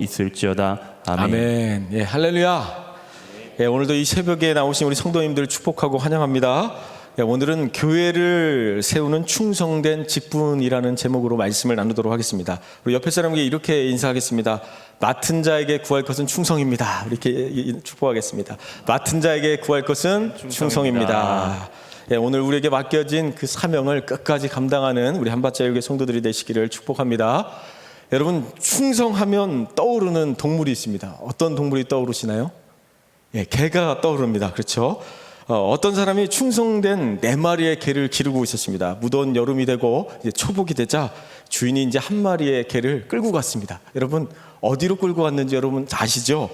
있을지어다. 아멘. 아멘. 예, 할렐루야. 예, 오늘도 이 새벽에 나오신 우리 성도님들 축복하고 환영합니다. 예, 오늘은 교회를 세우는 충성된 직분이라는 제목으로 말씀을 나누도록 하겠습니다. 우리 옆에 사람에게 이렇게 인사하겠습니다. 맡은 자에게 구할 것은 충성입니다. 이렇게 축복하겠습니다. 맡은 자에게 구할 것은 충성입니다. 예, 오늘 우리에게 맡겨진 그 사명을 끝까지 감당하는 우리 한밭자유의 성도들이 되시기를 축복합니다. 여러분 충성하면 떠오르는 동물이 있습니다. 어떤 동물이 떠오르시나요? 예, 개가 떠오릅니다. 그렇죠? 어, 떤 사람이 충성된 네 마리의 개를 기르고 있었습니다. 무더운 여름이 되고 이제 초복이 되자 주인이 이제 한 마리의 개를 끌고 갔습니다. 여러분 어디로 끌고 갔는지 여러분 아시죠?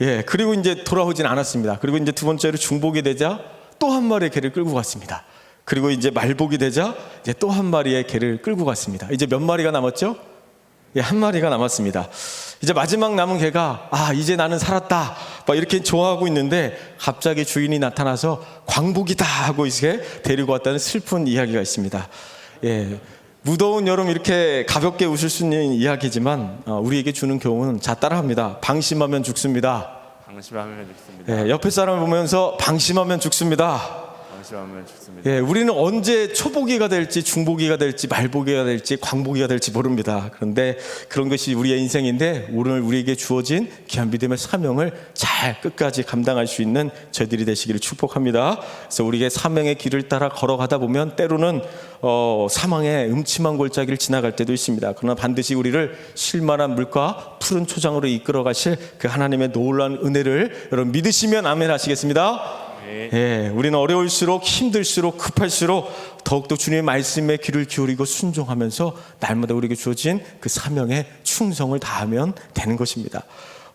예, 그리고 이제 돌아오진 않았습니다. 그리고 이제 두 번째로 중복이 되자 또 한 마리의 개를 끌고 갔습니다. 그리고 이제 말복이 되자 이제 또 한 마리의 개를 끌고 갔습니다. 이제 몇 마리가 남았죠? 예, 한 마리가 남았습니다. 이제 마지막 남은 개가 아 이제 나는 살았다 막 이렇게 좋아하고 있는데 갑자기 주인이 나타나서 광복이다 하고 이제 데리고 왔다는 슬픈 이야기가 있습니다. 예, 무더운 여름 이렇게 가볍게 웃을 수 있는 이야기지만 어, 우리에게 주는 교훈은 자 따라합니다. 방심하면 죽습니다. 방심하면 죽습니다. 예, 옆에 사람을 보면서 방심하면 죽습니다. 방심하면 죽습니다. 예, 우리는 언제 초보기가 될지 중보기가 될지 말보기가 될지 광보기가 될지 모릅니다. 그런데 그런 것이 우리의 인생인데 오늘 우리에게 주어진 귀한 믿음의 사명을 잘 끝까지 감당할 수 있는 저희들이 되시기를 축복합니다. 그래서 우리에게 사명의 길을 따라 걸어가다 보면 때로는 어, 사망의 음침한 골짜기를 지나갈 때도 있습니다. 그러나 반드시 우리를 실만한 물과 푸른 초장으로 이끌어 가실 그 하나님의 놀라운 은혜를 여러분 믿으시면 아멘 하시겠습니다. 예, 우리는 어려울수록 힘들수록 급할수록 더욱더 주님의 말씀에 귀를 기울이고 순종하면서 날마다 우리에게 주어진 그 사명에 충성을 다하면 되는 것입니다.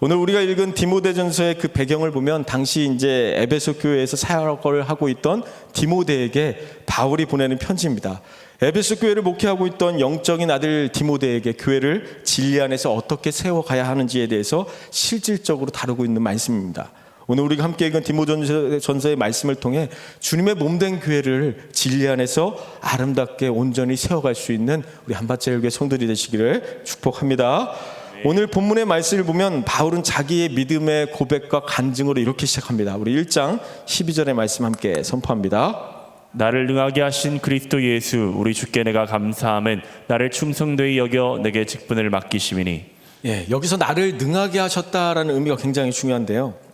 오늘 우리가 읽은 디모데전서의 그 배경을 보면 당시 이제 에베소 교회에서 사역을 하고 있던 디모데에게 바울이 보내는 편지입니다. 에베소 교회를 목회하고 있던 영적인 아들 디모데에게 교회를 진리 안에서 어떻게 세워가야 하는지에 대해서 실질적으로 다루고 있는 말씀입니다. 오늘 우리가 함께 읽은 디모전서의 말씀을 통해 주님의 몸된 교회를 진리 안에서 아름답게 온전히 세워갈 수 있는 우리 한밭제일교회 성도들이 되시기를 축복합니다. 오늘 본문의 말씀을 보면 바울은 자기의 믿음의 고백과 간증으로 이렇게 시작합니다. 우리 1장 12절의 말씀 함께 선포합니다. 나를 능하게 하신 그리스도 예수 우리 주께 내가 감사함은 나를 충성되이 여겨 내게 직분을 맡기심이니 예, 여기서 나를 능하게 하셨다라는 의미가 굉장히 중요한데요.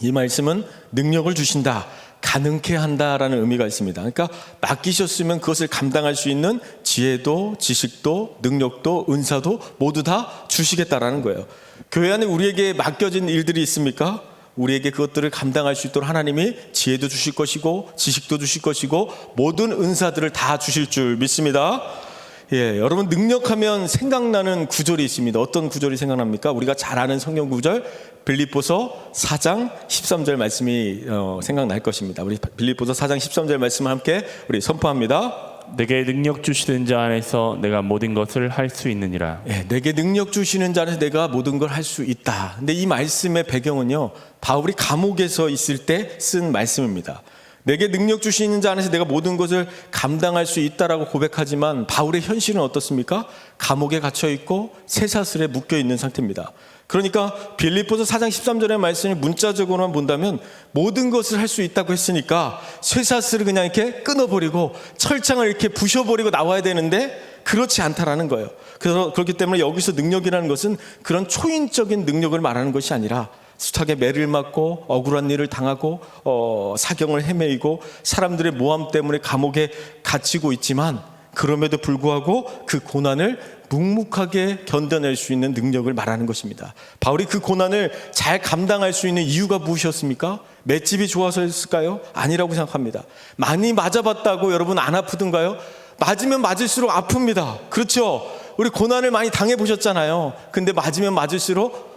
이 말씀은 능력을 주신다, 가능케 한다라는 의미가 있습니다. 그러니까 맡기셨으면 그것을 감당할 수 있는 지혜도, 지식도, 능력도, 은사도 모두 다 주시겠다라는 거예요. 교회 안에 우리에게 맡겨진 일들이 있습니까? 우리에게 그것들을 감당할 수 있도록 하나님이 지혜도 주실 것이고 지식도 주실 것이고 모든 은사들을 다 주실 줄 믿습니다. 예, 여러분 능력하면 생각나는 구절이 있습니다. 어떤 구절이 생각납니까? 우리가 잘 아는 성경 구절 빌립보서 4장 13절 말씀이 어, 생각날 것입니다. 우리 빌립보서 4장 13절 말씀 함께 우리 선포합니다. 내게 능력 주시는 자 안에서 내가 모든 것을 할 수 있느니라 예, 내게 능력 주시는 자에서 내가 모든 걸 할 수 있다. 근데 이 말씀의 배경은요. 바울이 감옥에서 있을 때 쓴 말씀입니다. 내게 능력 주시는 자 안에서 내가 모든 것을 감당할 수 있다라고 고백하지만 바울의 현실은 어떻습니까? 감옥에 갇혀 있고 쇠사슬에 묶여 있는 상태입니다. 그러니까 빌립보서 4장 13절의 말씀을 문자적으로만 본다면 모든 것을 할 수 있다고 했으니까 쇠사슬을 그냥 이렇게 끊어버리고 철창을 이렇게 부셔버리고 나와야 되는데 그렇지 않다라는 거예요. 그래서 그렇기 때문에 여기서 능력이라는 것은 그런 초인적인 능력을 말하는 것이 아니라 숱하게 매를 맞고 억울한 일을 당하고 어, 사경을 헤매이고 사람들의 모함 때문에 감옥에 갇히고 있지만 그럼에도 불구하고 그 고난을 묵묵하게 견뎌낼 수 있는 능력을 말하는 것입니다. 바울이 그 고난을 잘 감당할 수 있는 이유가 무엇이었습니까? 맷집이 좋아서였을까요? 아니라고 생각합니다. 많이 맞아봤다고 여러분 안 아프던가요? 맞으면 맞을수록 아픕니다. 그렇죠? 우리 고난을 많이 당해보셨잖아요. 근데 맞으면 맞을수록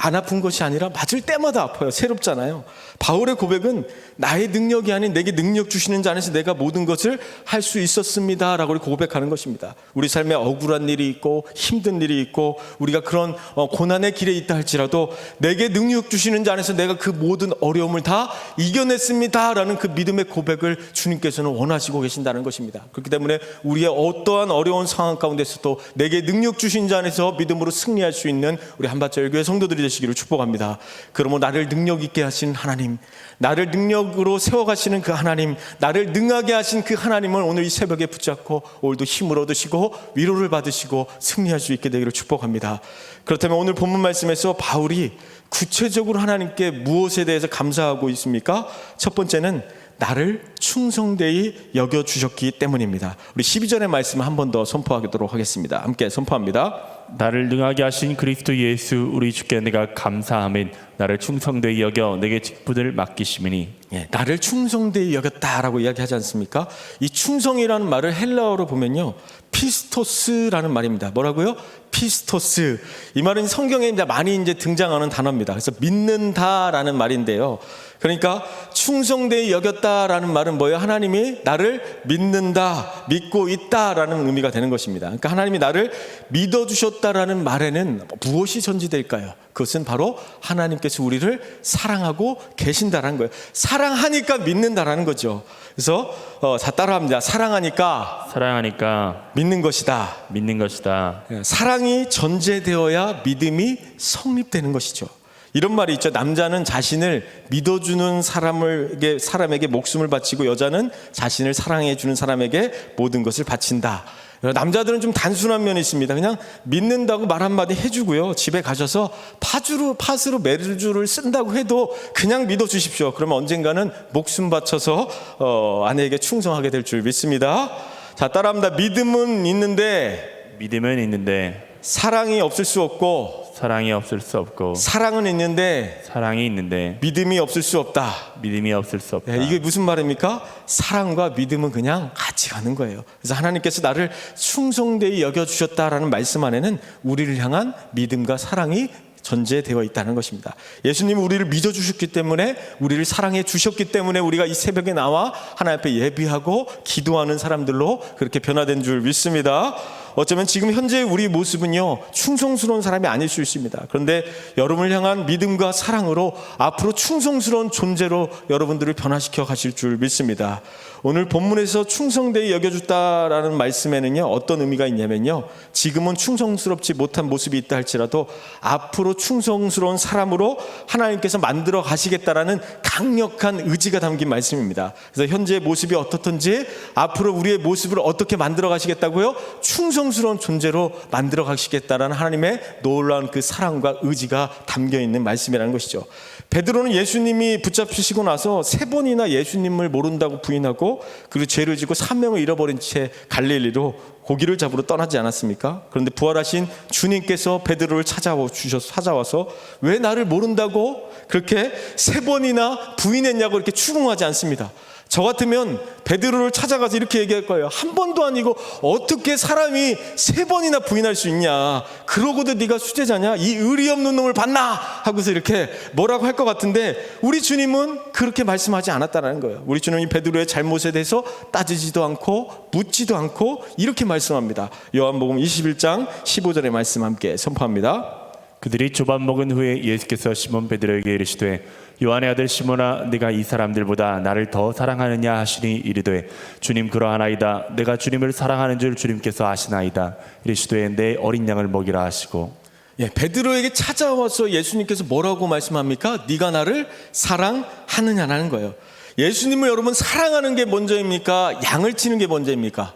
안 아픈 것이 아니라 맞을 때마다 아파요. 새롭잖아요. 바울의 고백은 나의 능력이 아닌 내게 능력 주시는 자 안에서 내가 모든 것을 할 수 있었습니다. 라고 고백하는 것입니다. 우리 삶에 억울한 일이 있고 힘든 일이 있고 우리가 그런 어, 고난의 길에 있다 할지라도 내게 능력 주시는 자 안에서 내가 그 모든 어려움을 다 이겨냈습니다. 라는 그 믿음의 고백을 주님께서는 원하시고 계신다는 것입니다. 그렇기 때문에 우리의 어떠한 어려운 상황 가운데서도 내게 능력 주신 자 안에서 믿음으로 승리할 수 있는 우리 한밭절교회 성도들이 되시기를 축복합니다. 그러므로 나를 능력 있게 하신 하나님, 나를 능력으로 세워가시는 그 하나님, 나를 능하게 하신 그 하나님을 오늘 이 새벽에 붙잡고 오늘도 힘을 얻으시고 위로를 받으시고 승리할 수 있게 되기를 축복합니다. 그렇다면 오늘 본문 말씀에서 바울이 구체적으로 하나님께 무엇에 대해서 감사하고 있습니까? 첫 번째는 나를 충성되이 여겨 주셨기 때문입니다. 우리 12절의 말씀 한번 더 선포하도록 하겠습니다. 함께 선포합니다. 나를 능하게 하신 그리스도 예수 우리 주께 내가 감사함은 나를 충성되이 여겨 내게 직분을 맡기심이니 예, 나를 충성되이 여겼다라고 이야기하지 않습니까? 이 충성이라는 말을 헬라어로 보면요. 피스토스라는 말입니다. 뭐라고요? 피스토스. 이 말은 성경에 이제 많이 이제 등장하는 단어입니다. 그래서 믿는다라는 말인데요. 그러니까 충성되이 여겼다라는 말은 뭐예요? 하나님이 나를 믿는다, 믿고 있다라는 의미가 되는 것입니다. 그러니까 하나님이 나를 믿어주셨다라는 말에는 무엇이 전제될까요? 그것은 바로 하나님께서 우리를 사랑하고 계신다라는 거예요. 사랑하니까 믿는다라는 거죠. 그래서 어, 자 따라합니다. 사랑하니까 사랑하니까 믿는 것이다. 믿는 것이다. 예, 사랑이 전제되어야 믿음이 성립되는 것이죠. 이런 말이 있죠. 남자는 자신을 믿어주는 사람에게 사람에게 목숨을 바치고 여자는 자신을 사랑해주는 사람에게 모든 것을 바친다. 남자들은 좀 단순한 면이 있습니다. 그냥 믿는다고 말 한마디 해주고요. 집에 가셔서 파주로, 팥으로 메르주를 쓴다고 해도 그냥 믿어주십시오. 그러면 언젠가는 목숨 바쳐서 어, 아내에게 충성하게 될 줄 믿습니다. 자, 따라합니다. 믿음은 있는데 믿음은 있는데 사랑이 없을 수 없고 사랑이 없을 수 없고 사랑은 있는데 사랑이 있는데 믿음이 없을 수 없다. 믿음이 없을 수 없다. 예, 이게 무슨 말입니까? 사랑과 믿음은 그냥 같이 가는 거예요. 그래서 하나님께서 나를 충성되이 여겨 주셨다라는 말씀 안에는 우리를 향한 믿음과 사랑이 전제되어 있다는 것입니다. 예수님이 우리를 믿어 주셨기 때문에 우리를 사랑해 주셨기 때문에 우리가 이 새벽에 나와 하나님 앞에 예비하고 기도하는 사람들로 그렇게 변화된 줄 믿습니다. 어쩌면 지금 현재 우리 모습은요 충성스러운 사람이 아닐 수 있습니다. 그런데 여러분을 향한 믿음과 사랑으로 앞으로 충성스러운 존재로 여러분들을 변화시켜 가실 줄 믿습니다. 오늘 본문에서 충성되이 여겨줬다라는 말씀에는요 어떤 의미가 있냐면요 지금은 충성스럽지 못한 모습이 있다 할지라도 앞으로 충성스러운 사람으로 하나님께서 만들어 가시겠다라는 강력한 의지가 담긴 말씀입니다. 그래서 현재의 모습이 어떻든지 앞으로 우리의 모습을 어떻게 만들어 가시겠다고요? 충성스러운 존재로 만들어 가시겠다라는 하나님의 놀라운 그 사랑과 의지가 담겨 있는 말씀이라는 것이죠. 베드로는 예수님이 붙잡히시고 나서 세 번이나 예수님을 모른다고 부인하고 그리고 죄를 지고 사명을 잃어버린 채 갈릴리로 고기를 잡으러 떠나지 않았습니까? 그런데 부활하신 주님께서 베드로를 찾아와 주셔서 찾아와서 왜 나를 모른다고 그렇게 세 번이나 부인했냐고 이렇게 추궁하지 않습니다. 저 같으면 베드로를 찾아가서 이렇게 얘기할 거예요. 한 번도 아니고 어떻게 사람이 세 번이나 부인할 수 있냐? 그러고도 네가 수제자냐? 이 의리 없는 놈을 봤나? 하고서 이렇게 뭐라고 할 것 같은데 우리 주님은 그렇게 말씀하지 않았다는 거예요. 우리 주님이 베드로의 잘못에 대해서 따지지도 않고 묻지도 않고 이렇게 말씀합니다. 요한복음 21장 15절의 말씀 함께 선포합니다. 그들이 조밥 먹은 후에 예수께서 시몬 베드로에게 이르시되 요한의 아들 시몬아 네가 이 사람들보다 나를 더 사랑하느냐 하시니 이르되 주님 그러하나이다 내가 주님을 사랑하는 줄 주님께서 아시나이다 이르시되 내 어린 양을 먹이라 하시고 예, 베드로에게 찾아와서 예수님께서 뭐라고 말씀합니까? 네가 나를 사랑하느냐라는 거예요. 예수님을 여러분 사랑하는 게 먼저입니까? 양을 치는 게 먼저입니까?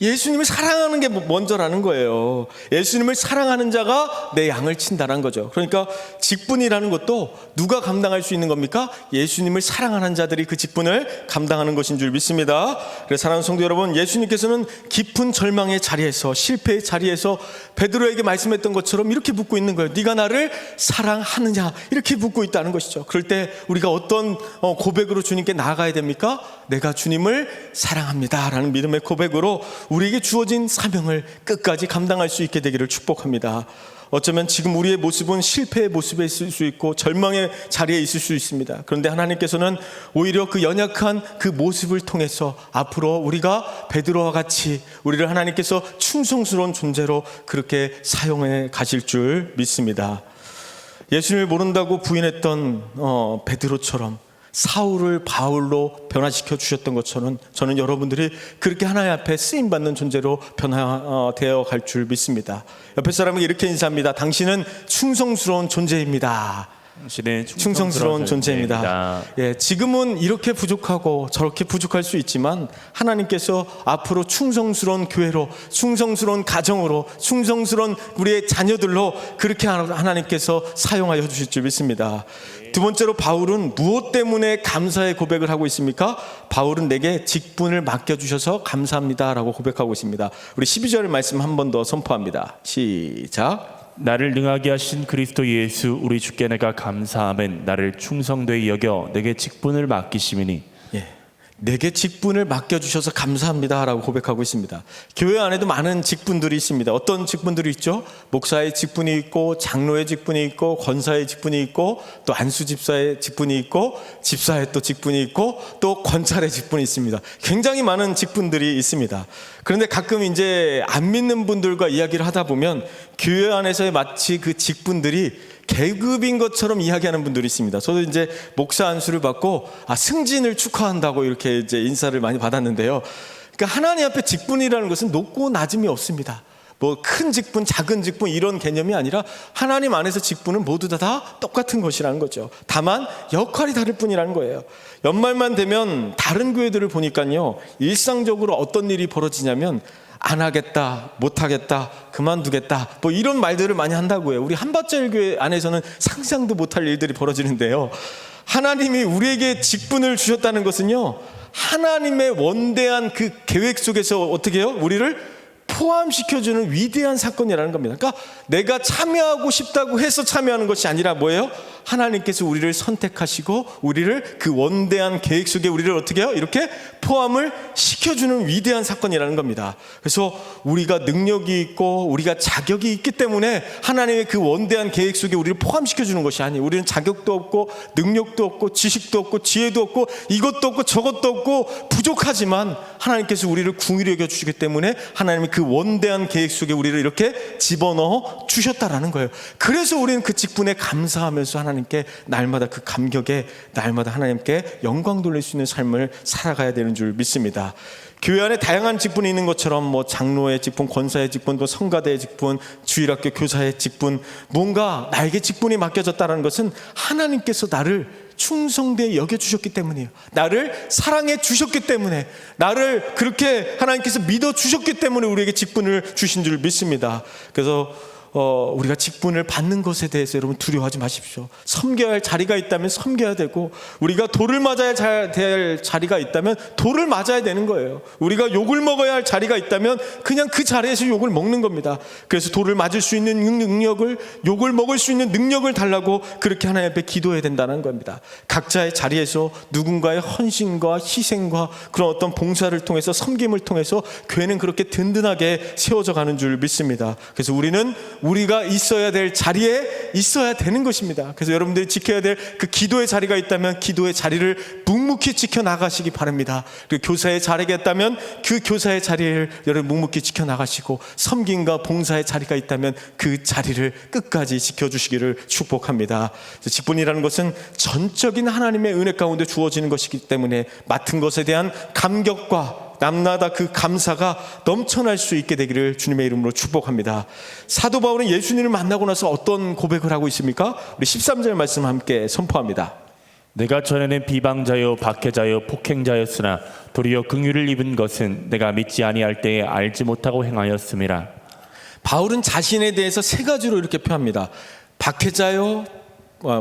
예수님을 사랑하는 게 먼저라는 거예요. 예수님을 사랑하는 자가 내 양을 친다는 거죠. 그러니까 직분이라는 것도 누가 감당할 수 있는 겁니까? 예수님을 사랑하는 자들이 그 직분을 감당하는 것인 줄 믿습니다. 그래서 사랑하는 성도 여러분, 예수님께서는 깊은 절망의 자리에서 실패의 자리에서 베드로에게 말씀했던 것처럼 이렇게 묻고 있는 거예요. 네가 나를 사랑하느냐? 이렇게 묻고 있다는 것이죠. 그럴 때 우리가 어떤 어, 고백으로 주님께 나아가야 됩니까? 내가 주님을 사랑합니다라는 믿음의 고백으로 우리에게 주어진 사명을 끝까지 감당할 수 있게 되기를 축복합니다. 어쩌면 지금 우리의 모습은 실패의 모습에 있을 수 있고 절망의 자리에 있을 수 있습니다. 그런데 하나님께서는 오히려 그 연약한 그 모습을 통해서 앞으로 우리가 베드로와 같이 우리를 하나님께서 충성스러운 존재로 그렇게 사용해 가실 줄 믿습니다. 예수님을 모른다고 부인했던 어, 베드로처럼 사울을 바울로 변화시켜 주셨던 것처럼 저는 여러분들이 그렇게 하나님 앞에 쓰임 받는 존재로 변화되어 갈 줄 믿습니다. 옆에 사람에게 이렇게 인사합니다. 당신은 충성스러운 존재입니다. 당신의 충성스러운 존재입니다. 예, 지금은 이렇게 부족하고 저렇게 부족할 수 있지만 하나님께서 앞으로 충성스러운 교회로, 충성스러운 가정으로, 충성스러운 우리의 자녀들로 그렇게 하나님께서 사용하여 주실 줄 믿습니다. 두 번째로 바울은 무엇 때문에 감사의 고백을 하고 있습니까? 바울은 내게 직분을 맡겨 주셔서 감사합니다라고 고백하고 있습니다. 우리 12절 말씀 한 번 더 선포합니다. 시작. 나를 능하게 하신 그리스도 예수 우리 주께 내가 감사함은 나를 충성되이 여겨 내게 직분을 맡기심이니 예. 내게 직분을 맡겨주셔서 감사합니다 라고 고백하고 있습니다. 교회 안에도 많은 직분들이 있습니다. 어떤 직분들이 있죠? 목사의 직분이 있고, 장로의 직분이 있고, 권사의 직분이 있고, 또 안수 집사의 직분이 있고, 집사의 또 직분이 있고, 또 권찰의 직분이 있습니다. 굉장히 많은 직분들이 있습니다. 그런데 가끔 이제 안 믿는 분들과 이야기를 하다 보면 교회 안에서의 마치 그 직분들이 계급인 것처럼 이야기하는 분들이 있습니다. 저도 이제 목사 안수를 받고 아 승진을 축하한다고 이렇게 이제 인사를 많이 받았는데요. 그러니까 하나님 앞에 직분이라는 것은 높고 낮음이 없습니다. 뭐 큰 직분, 작은 직분 이런 개념이 아니라 하나님 안에서 직분은 모두 다, 다 똑같은 것이라는 거죠. 다만 역할이 다를 뿐이라는 거예요. 연말만 되면 다른 교회들을 보니까요. 일상적으로 어떤 일이 벌어지냐면 안 하겠다, 못 하겠다, 그만두겠다, 뭐 이런 말들을 많이 한다고 해요. 우리 한밭절 교회 안에서는 상상도 못할 일들이 벌어지는데요. 하나님이 우리에게 직분을 주셨다는 것은요, 하나님의 원대한 그 계획 속에서 어떻게 해요? 우리를 포함시켜주는 위대한 사건이라는 겁니다. 그러니까 내가 참여하고 싶다고 해서 참여하는 것이 아니라 뭐예요? 하나님께서 우리를 선택하시고 우리를 그 원대한 계획 속에 우리를 어떻게 해요? 이렇게 포함을 시켜주는 위대한 사건이라는 겁니다. 그래서 우리가 능력이 있고 우리가 자격이 있기 때문에 하나님의 그 원대한 계획 속에 우리를 포함시켜주는 것이 아니에요. 우리는 자격도 없고 능력도 없고 지식도 없고 지혜도 없고 이것도 없고 저것도 없고 부족하지만 하나님께서 우리를 궁일히 여겨 주시기 때문에 하나님이 그 원대한 계획 속에 우리를 이렇게 집어넣어 주셨다라는 거예요. 그래서 우리는 그 직분에 감사하면서 하나님 께 날마다 그 감격에 날마다 하나님께 영광 돌릴 수 있는 삶을 살아가야 되는 줄 믿습니다. 교회 안에 다양한 직분이 있는 것처럼 뭐 장로의 직분, 권사의 직분, 또 성가대의 직분, 주일학교 교사의 직분, 뭔가 나에게 직분이 맡겨졌다는 것은 하나님께서 나를 충성되게 여겨주셨기 때문이에요. 나를 사랑해 주셨기 때문에, 나를 그렇게 하나님께서 믿어 주셨기 때문에 우리에게 직분을 주신 줄 믿습니다. 그래서 어, 우리가 직분을 받는 것에 대해서 여러분 두려워하지 마십시오. 섬겨야 할 자리가 있다면 섬겨야 되고, 우리가 돌을 맞아야 자- 될 자리가 있다면 돌을 맞아야 되는 거예요. 우리가 욕을 먹어야 할 자리가 있다면 그냥 그 자리에서 욕을 먹는 겁니다. 그래서 돌을 맞을 수 있는 능- 능력을, 욕을 먹을 수 있는 능력을 달라고 그렇게 하나님 앞에 기도해야 된다는 겁니다. 각자의 자리에서 누군가의 헌신과 희생과 그런 어떤 봉사를 통해서 섬김을 통해서 교회는 그렇게 든든하게 세워져 가는 줄 믿습니다. 그래서 우리는 우리가 있어야 될 자리에 있어야 되는 것입니다. 그래서 여러분들이 지켜야 될 그 기도의 자리가 있다면 기도의 자리를 묵묵히 지켜 나가시기 바랍니다. 그리고 교사의 자리가 있다면 그 교사의 자리를 여러분 묵묵히 지켜 나가시고 섬김과 봉사의 자리가 있다면 그 자리를 끝까지 지켜주시기를 축복합니다. 직분이라는 것은 전적인 하나님의 은혜 가운데 주어지는 것이기 때문에 맡은 것에 대한 감격과 남나다 그 감사가 넘쳐날 수 있게 되기를 주님의 이름으로 축복합니다. 사도 바울은 예수님을 만나고 나서 어떤 고백을 하고 있습니까? 우리 13절 말씀 함께 선포합니다. 내가 전에는 비방자요 박해자요 폭행자였으나 도리어 긍휼을 입은 것은 내가 믿지 아니할 때에 알지 못하고 행하였음이라 바울은 자신에 대해서 세 가지로 이렇게 표합니다. 박해자요, 어,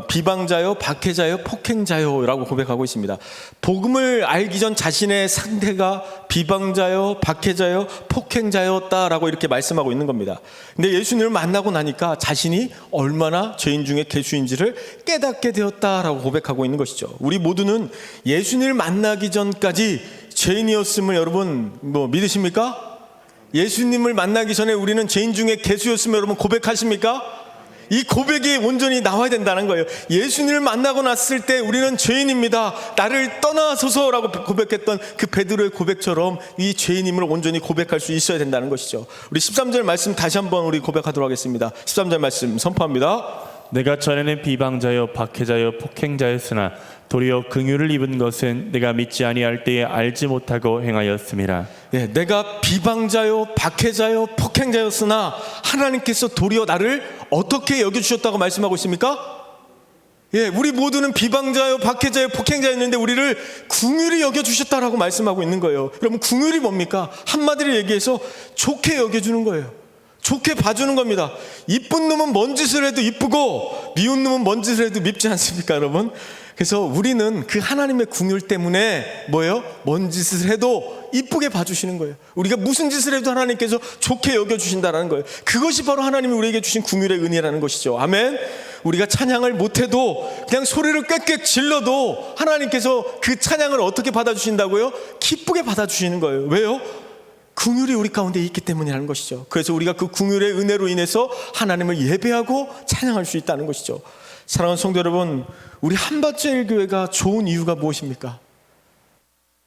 비방자요, 박해자요, 폭행자요라고 고백하고 있습니다. 복음을 알기 전 자신의 상대가 비방자요, 박해자요, 폭행자였다라고 이렇게 말씀하고 있는 겁니다. 근데 예수님을 만나고 나니까 자신이 얼마나 죄인 중에 개수인지를 깨닫게 되었다라고 고백하고 있는 것이죠. 우리 모두는 예수님을 만나기 전까지 죄인이었음을 여러분 뭐 믿으십니까? 예수님을 만나기 전에 우리는 죄인 중에 개수였으면 여러분 고백하십니까? 이 고백이 온전히 나와야 된다는 거예요. 예수님을 만나고 났을 때 우리는 죄인입니다. 나를 떠나소서라고 고백했던 그 베드로의 고백처럼 이 죄인임을 온전히 고백할 수 있어야 된다는 것이죠. 우리 13절 말씀 다시 한번 우리 고백하도록 하겠습니다. 13절 말씀 선포합니다. 내가 전에는 비방자요 박해자요 폭행자였으나 도리어 긍휼을 입은 것은 내가 믿지 아니할 때에 알지 못하고 행하였음이라 예, 내가 비방자요, 박해자요, 폭행자였으나 하나님께서 도리어 나를 어떻게 여겨 주셨다고 말씀하고 있습니까? 예, 우리 모두는 비방자요, 박해자요, 폭행자였는데 우리를 궁휼히 여겨 주셨다라고 말씀하고 있는 거예요. 여러분, 궁휼이 뭡니까? 한마디로 얘기해서 좋게 여겨 주는 거예요. 좋게 봐주는 겁니다. 이쁜 놈은 뭔 짓을 해도 이쁘고 미운 놈은 뭔 짓을 해도 밉지 않습니까, 여러분? 그래서 우리는 그 하나님의 궁율 때문에 뭐예요? 뭔 짓을 해도 이쁘게 봐주시는 거예요. 우리가 무슨 짓을 해도 하나님께서 좋게 여겨주신다는 거예요. 그것이 바로 하나님이 우리에게 주신 궁율의 은혜라는 것이죠. 아멘. 우리가 찬양을 못해도 그냥 소리를 꽥꽥 질러도 하나님께서 그 찬양을 어떻게 받아주신다고요? 기쁘게 받아주시는 거예요. 왜요? 궁율이 우리 가운데 있기 때문이라는 것이죠. 그래서 우리가 그 궁율의 은혜로 인해서 하나님을 예배하고 찬양할 수 있다는 것이죠. 사랑하는 성도 여러분, 우리 한밭제일 교회가 좋은 이유가 무엇입니까?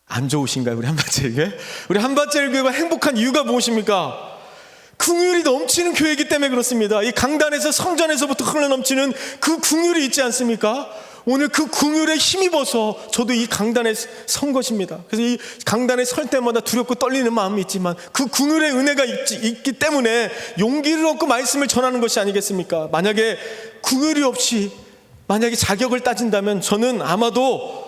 안 좋으신가요, 우리 한밭제일 교회? 우리 한밭제일 교회가 행복한 이유가 무엇입니까? 궁율이 넘치는 교회이기 때문에 그렇습니다. 이 강단에서 성전에서부터 흘러넘치는 그 궁율이 있지 않습니까? 오늘 그 궁율에 힘입어서 저도 이 강단에 선 것입니다. 그래서 이 강단에 설 때마다 두렵고 떨리는 마음이 있지만 그 궁율의 은혜가 있지, 있기 때문에 용기를 얻고 말씀을 전하는 것이 아니겠습니까? 만약에 궁율이 없이 만약에 자격을 따진다면 저는 아마도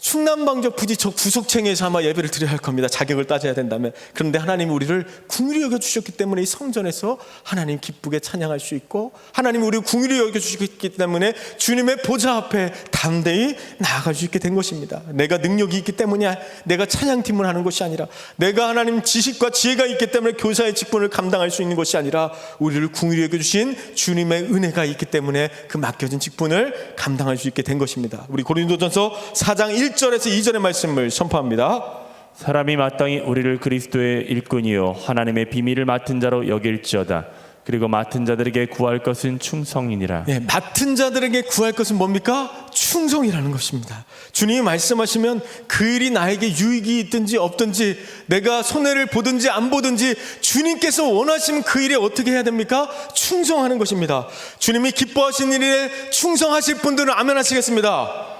충남방적 부지 저 구속청에서 아마 예배를 드려야 할 겁니다. 자격을 따져야 된다면. 그런데 하나님이 우리를 궁휼히 여겨 주셨기 때문에 이 성전에서 하나님 기쁘게 찬양할 수 있고 하나님이 우리를 궁휼히 여겨 주셨기 때문에 주님의 보좌 앞에 담대히 나아갈 수 있게 된 것입니다. 내가 능력이 있기 때문이야. 내가 찬양팀을 하는 것이 아니라 내가 하나님 지식과 지혜가 있기 때문에 교사의 직분을 감당할 수 있는 것이 아니라 우리를 궁휼히 여겨 주신 주님의 은혜가 있기 때문에 그 맡겨진 직분을 감당할 수 있게 된 것입니다. 우리 고린도전서 4장 1 절에서 2절의 말씀을 선포합니다. 사람이 마땅히 우리를 그리스도의 일꾼이요 하나님의 비밀을 맡은 자로 여길지어다 그리고 맡은 자들에게 구할 것은 충성이니라 예, 맡은 자들에게 구할 것은 뭡니까? 충성이라는 것입니다. 주님이 말씀하시면 그 일이 나에게 유익이 있든지 없든지 내가 손해를 보든지 안 보든지 주님께서 원하시면 그 일에 어떻게 해야 됩니까? 충성하는 것입니다. 주님이 기뻐하신 일에 충성하실 분들은 아멘 하시겠습니다.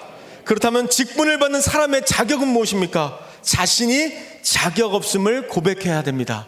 그렇다면 직분을 받는 사람의 자격은 무엇입니까? 자신이 자격 없음을 고백해야 됩니다.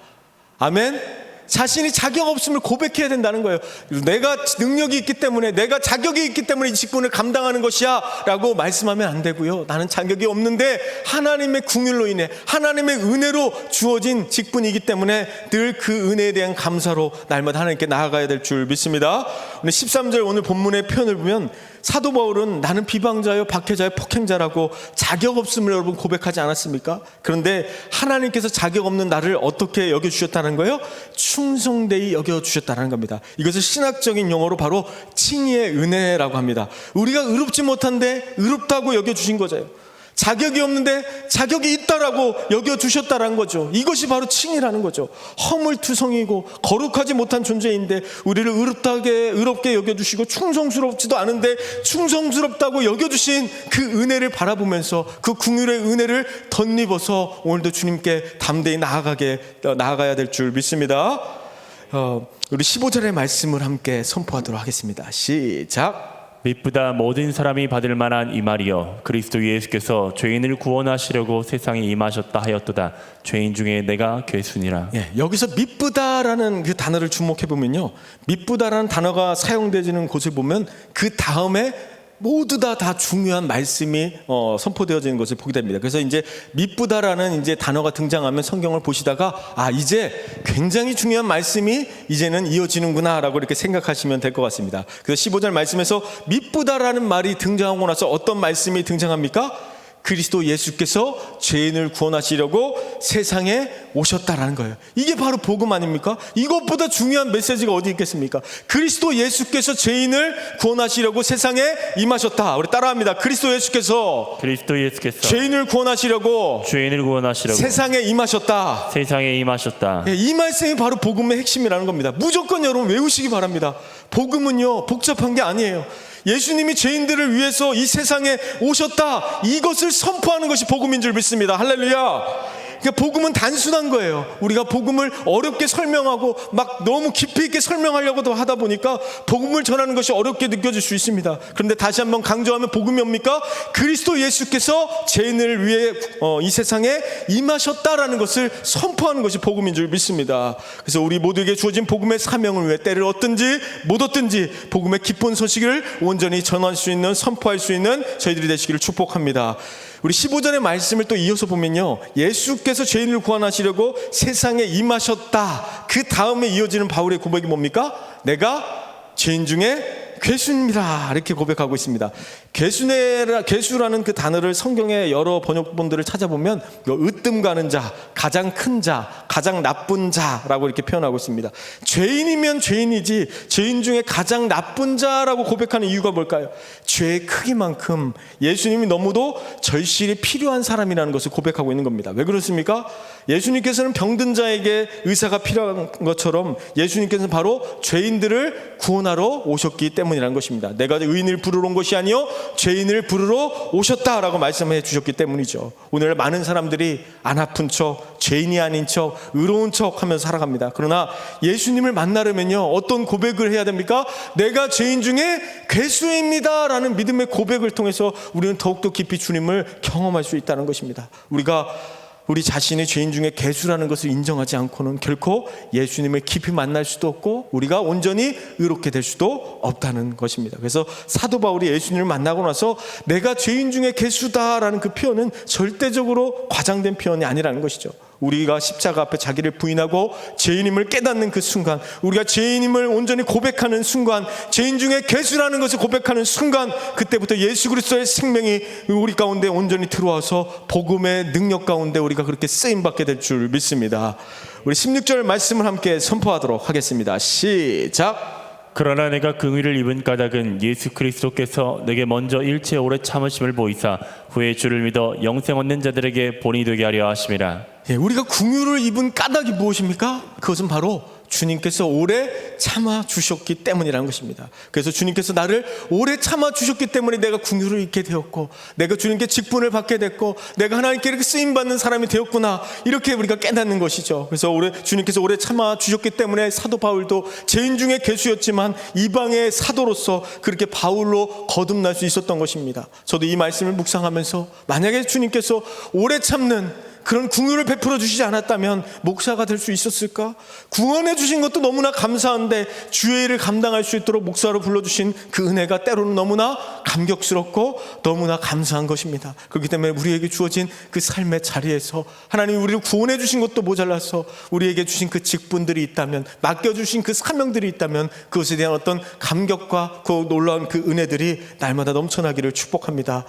아멘. 자신이 자격 없음을 고백해야 된다는 거예요. 내가 능력이 있기 때문에, 내가 자격이 있기 때문에 이 직분을 감당하는 것이야 라고 말씀하면 안 되고요. 나는 자격이 없는데 하나님의 궁율로 인해, 하나님의 은혜로 주어진 직분이기 때문에 늘 그 은혜에 대한 감사로 날마다 하나님께 나아가야 될 줄 믿습니다. 오늘 13절 오늘 본문의 표현을 보면 사도 바울은 나는 비방자요, 박해자요, 폭행자라고 자격 없음을 여러분 고백하지 않았습니까? 그런데 하나님께서 자격 없는 나를 어떻게 여겨 주셨다는 거예요? 충성되이 여겨 주셨다는 겁니다. 이것을 신학적인 용어로 바로 칭의의 은혜라고 합니다. 우리가 의롭지 못한데 의롭다고 여겨 주신 거죠. 자격이 없는데 자격이 있다라고 여겨주셨다는 거죠. 이것이 바로 칭이라는 거죠. 허물투성이고 거룩하지 못한 존재인데 우리를 의롭다게 의롭게 여겨주시고 충성스럽지도 않은데 충성스럽다고 여겨주신 그 은혜를 바라보면서 그 궁율의 은혜를 덧입어서 오늘도 주님께 담대히 나아가게 어, 나아가야 될 줄 믿습니다. 어, 우리 15절의 말씀을 함께 선포하도록 하겠습니다. 시작. 미쁘다 모든 사람이 받을 만한 이 말이여. 그리스도 예수께서 죄인을 구원하시려고 세상에 임하셨다 하였도다. 죄인 중에 내가 괴순이라. 예, 여기서 미쁘다라는 그 단어를 주목해 보면요. 미쁘다라는 단어가 사용되지는 곳을 보면 그 다음에 모두 다 다 중요한 말씀이 어, 선포되어지는 것을 보게 됩니다. 그래서 이제 미쁘다라는 이제 단어가 등장하면 성경을 보시다가 아 이제 굉장히 중요한 말씀이 이제는 이어지는구나라고 이렇게 생각하시면 될 것 같습니다. 그래서 15절 말씀에서 미쁘다라는 말이 등장하고 나서 어떤 말씀이 등장합니까? 그리스도 예수께서 죄인을 구원하시려고 세상에 오셨다라는 거예요. 이게 바로 복음 아닙니까? 이것보다 중요한 메시지가 어디 있겠습니까? 그리스도 예수께서 죄인을 구원하시려고 세상에 임하셨다. 우리 따라합니다. 그리스도 예수께서 그리스도 예수께서 죄인을 구원하시려고 죄인을 구원하시려고 세상에 임하셨다. 세상에 임하셨다. 예, 이 말씀이 바로 복음의 핵심이라는 겁니다. 무조건 여러분 외우시기 바랍니다. 복음은요, 복잡한 게 아니에요. 예수님이 죄인들을 위해서 이 세상에 오셨다. 이것을 선포하는 것이 복음인 줄 믿습니다. 할렐루야. 그러니까 복음은 단순한 거예요. 우리가 복음을 어렵게 설명하고 막 너무 깊이 있게 설명하려고도 하다 보니까 복음을 전하는 것이 어렵게 느껴질 수 있습니다. 그런데 다시 한번 강조하면 복음이 뭡니까? 그리스도 예수께서 죄인을 위해 어, 이 세상에 임하셨다라는 것을 선포하는 것이 복음인 줄 믿습니다. 그래서 우리 모두에게 주어진 복음의 사명을 위해 때를 얻든지 못 얻든지 복음의 기쁜 소식을 온전히 전할 수 있는 선포할 수 있는 저희들이 되시기를 축복합니다. 우리 15절의 말씀을 또 이어서 보면요. 예수께서 죄인을 구원하시려고 세상에 임하셨다. 그 다음에 이어지는 바울의 고백이 뭡니까? 내가 죄인 중에 괴수입니다. 이렇게 고백하고 있습니다. 괴수네라, 괴수라는 그 단어를 성경의 여러 번역본들을 찾아보면 그 으뜸 가는 자, 가장 큰 자, 가장 나쁜 자라고 이렇게 표현하고 있습니다. 죄인이면 죄인이지 죄인 중에 가장 나쁜 자라고 고백하는 이유가 뭘까요? 죄의 크기만큼 예수님이 너무도 절실히 필요한 사람이라는 것을 고백하고 있는 겁니다. 왜 그렇습니까? 예수님께서는 병든 자에게 의사가 필요한 것처럼 예수님께서는 바로 죄인들을 구원하러 오셨기 때문이라는 것입니다. 내가 의인을 부르러 온 것이 아니요 죄인을 부르러 오셨다라고 말씀해 주셨기 때문이죠. 오늘 많은 사람들이 안 아픈 척, 죄인이 아닌 척, 의로운 척 하면서 살아갑니다. 그러나 예수님을 만나려면요 어떤 고백을 해야 됩니까? 내가 죄인 중에 괴수입니다라는 믿음의 고백을 통해서 우리는 더욱더 깊이 주님을 경험할 수 있다는 것입니다. 우리가 우리 자신의 죄인 중에 개수라는 것을 인정하지 않고는 결코 예수님을 깊이 만날 수도 없고 우리가 온전히 의롭게 될 수도 없다는 것입니다. 그래서 사도 바울이 예수님을 만나고 나서 내가 죄인 중에 개수다라는 그 표현은 절대적으로 과장된 표현이 아니라는 것이죠. 우리가 십자가 앞에 자기를 부인하고 죄인임을 깨닫는 그 순간, 우리가 죄인임을 온전히 고백하는 순간, 죄인 중에 개수라는 것을 고백하는 순간, 그때부터 예수 그리스도의 생명이 우리 가운데 온전히 들어와서 복음의 능력 가운데 우리가 그렇게 쓰임 받게 될 줄 믿습니다. 우리 16절 말씀을 함께 선포하도록 하겠습니다. 시작. 그러나 내가 긍휼을 입은 까닭은 예수 그리스도께서 내게 먼저 일체 오래 참으심을 보이사 후에 주를 믿어 영생 얻는 자들에게 본이 되게 하려 하심이라. 예, 우리가 궁유를 입은 까닭이 무엇입니까? 그것은 바로 주님께서 오래 참아 주셨기 때문이라는 것입니다. 그래서 주님께서 나를 오래 참아 주셨기 때문에 내가 궁유를 입게 되었고, 내가 주님께 직분을 받게 됐고, 내가 하나님께 이렇게 쓰임 받는 사람이 되었구나 이렇게 우리가 깨닫는 것이죠. 그래서 오래 주님께서 오래 참아 주셨기 때문에 사도 바울도 죄인 중에 개수였지만 이방의 사도로서 그렇게 바울로 거듭날 수 있었던 것입니다. 저도 이 말씀을 묵상하면서 만약에 주님께서 오래 참는 그런 궁유를 베풀어 주시지 않았다면 목사가 될 수 있었을까? 구원해 주신 것도 너무나 감사한데 주의 일을 감당할 수 있도록 목사로 불러 주신 그 은혜가 때로는 너무나 감격스럽고 너무나 감사한 것입니다. 그렇기 때문에 우리에게 주어진 그 삶의 자리에서 하나님이 우리를 구원해 주신 것도 모자라서 우리에게 주신 그 직분들이 있다면 맡겨 주신 그 사명들이 있다면 그것에 대한 어떤 감격과 그 놀라운 그 은혜들이 날마다 넘쳐나기를 축복합니다.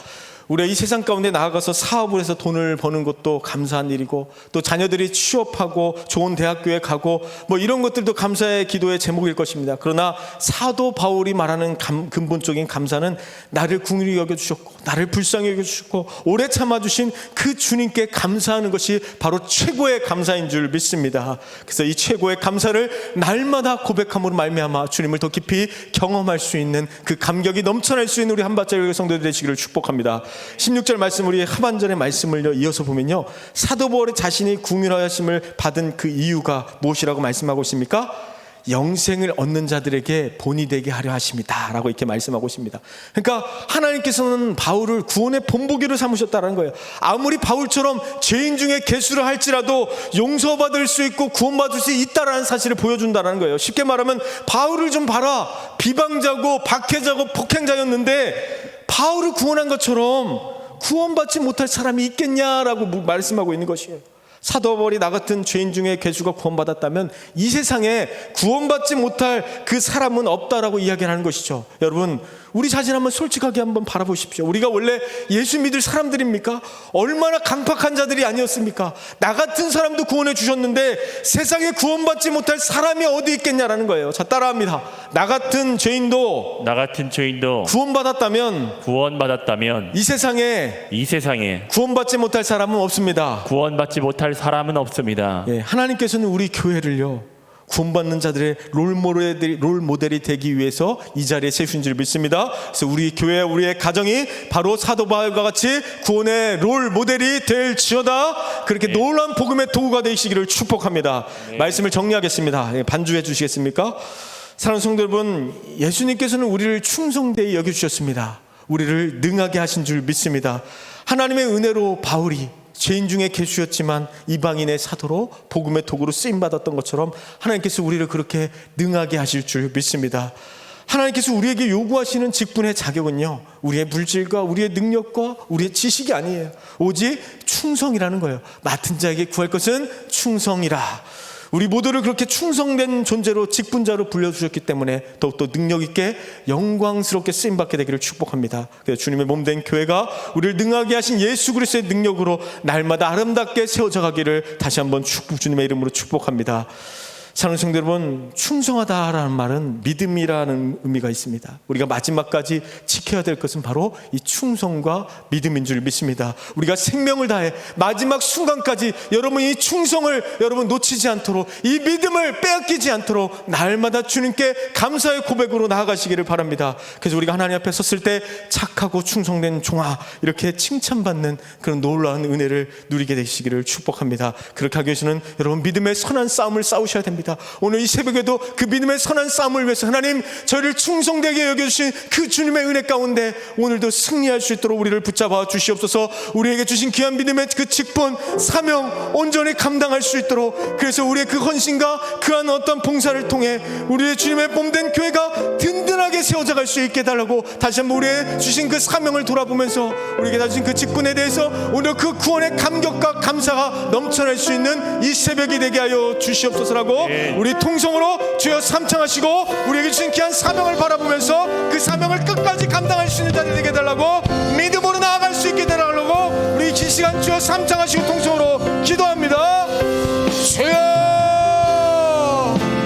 우리가 이 세상 가운데 나아가서 사업을 해서 돈을 버는 것도 감사한 일이고 또 자녀들이 취업하고 좋은 대학교에 가고 뭐 이런 것들도 감사의 기도의 제목일 것입니다. 그러나 사도 바울이 말하는 감- 근본적인 감사는 나를 궁일히 여겨 주셨고 나를 불쌍히 여겨 주셨고 오래 참아 주신 그 주님께 감사하는 것이 바로 최고의 감사인 줄 믿습니다. 그래서 이 최고의 감사를 날마다 고백함으로 말미암아 주님을 더 깊이 경험할 수 있는 그 감격이 넘쳐날 수 있는 우리 한바자리 성도들 되시기를 축복합니다. 16절 말씀 우리 하반절의 말씀을 이어서 보면요. 사도 바울이 자신이 궁휼하심을 받은 그 이유가 무엇이라고 말씀하고 있습니까? 영생을 얻는 자들에게 본이 되게 하려 하십니다 라고 이렇게 말씀하고 있습니다. 그러니까 하나님께서는 바울을 구원의 본보기로 삼으셨다는 거예요. 아무리 바울처럼 죄인 중에 개수를 할지라도 용서받을 수 있고 구원받을 수 있다라는 사실을 보여준다는 거예요. 쉽게 말하면 바울을 좀 봐라. 비방자고 박해자고 폭행자였는데 바울을 구원한 것처럼 구원받지 못할 사람이 있겠냐라고 말씀하고 있는 것이에요. 사도 바울이 나 같은 죄인 중에 괴수가 구원받았다면 이 세상에 구원받지 못할 그 사람은 없다라고 이야기하는 것이죠. 여러분, 우리 자신 한번 솔직하게 한번 바라보십시오. 우리가 원래 예수 믿을 사람들입니까? 얼마나 강팍한 자들이 아니었습니까? 나 같은 사람도 구원해 주셨는데 세상에 구원받지 못할 사람이 어디 있겠냐라는 거예요. 자, 따라합니다. 나 같은 죄인도 나 같은 죄인도 구원받았다면 구원받았다면 이 세상에 이 세상에 구원받지 못할 사람은 없습니다. 구원받지 못할 사람은 없습니다. 예, 하나님께서는 우리 교회를요. 구원받는 자들의 롤 모델이, 롤 모델이 되기 위해서 이 자리에 세우신 줄 믿습니다. 그래서 우리 교회, 우리의 가정이 바로 사도 바울과 같이 구원의 롤 모델이 될지어다. 그렇게 놀라운 복음의 도구가 되시기를 축복합니다. 말씀을 정리하겠습니다. 예, 반주해 주시겠습니까? 사랑하는 성도 여러분, 예수님께서는 우리를 충성되이 여겨주셨습니다. 우리를 능하게 하신 줄 믿습니다. 하나님의 은혜로 바울이 죄인 중에 계수였지만 이방인의 사도로 복음의 도구로 쓰임 받았던 것처럼 하나님께서 우리를 그렇게 능하게 하실 줄 믿습니다. 하나님께서 우리에게 요구하시는 직분의 자격은요, 우리의 물질과 우리의 능력과 우리의 지식이 아니에요. 오직 충성이라는 거예요. 맡은 자에게 구할 것은 충성이라. 우리 모두를 그렇게 충성된 존재로 직분자로 불려주셨기 때문에 더욱더 능력 있게 영광스럽게 쓰임받게 되기를 축복합니다. 주님의 몸 된 교회가 우리를 능하게 하신 예수 그리스도의 능력으로 날마다 아름답게 세워져 가기를 다시 한번 축복 주님의 이름으로 축복합니다. 사랑하는 성도 여러분, 충성하다라는 말은 믿음이라는 의미가 있습니다. 우리가 마지막까지 지켜야 될 것은 바로 이 충성과 믿음인 줄 믿습니다. 우리가 생명을 다해 마지막 순간까지 여러분 이 충성을 여러분 놓치지 않도록 이 믿음을 빼앗기지 않도록 날마다 주님께 감사의 고백으로 나아가시기를 바랍니다. 그래서 우리가 하나님 앞에 섰을 때 착하고 충성된 종아 이렇게 칭찬받는 그런 놀라운 은혜를 누리게 되시기를 축복합니다. 그렇게 하기 위해서는 여러분 믿음의 선한 싸움을 싸우셔야 됩니다. 오늘 이 새벽에도 그 믿음의 선한 싸움을 위해서 하나님 저희를 충성되게 여겨주신 그 주님의 은혜 가운데 오늘도 승리할 수 있도록 우리를 붙잡아 주시옵소서. 우리에게 주신 귀한 믿음의 그 직분 사명 온전히 감당할 수 있도록 그래서 우리의 그 헌신과 그한 어떤 봉사를 통해 우리의 주님의 몸된 교회가 든든하게 세워져 갈 수 있게 달라고 다시 한번 우리의 주신 그 사명을 돌아보면서 우리에게 주신 그 직분에 대해서 오늘 그 구원의 감격과 감사가 넘쳐날 수 있는 이 새벽이 되게 하여 주시옵소서라고 우리 통성으로 주여 삼창하시고 우리에게 주신 귀한 사명을 바라보면서 그 사명을 끝까지 감당할 수 있는 자들 되게 해달라고 믿음으로 나아갈 수 있게 해달라고 우리 이 시간 주여 삼창하시고 통성으로 기도합니다. 주여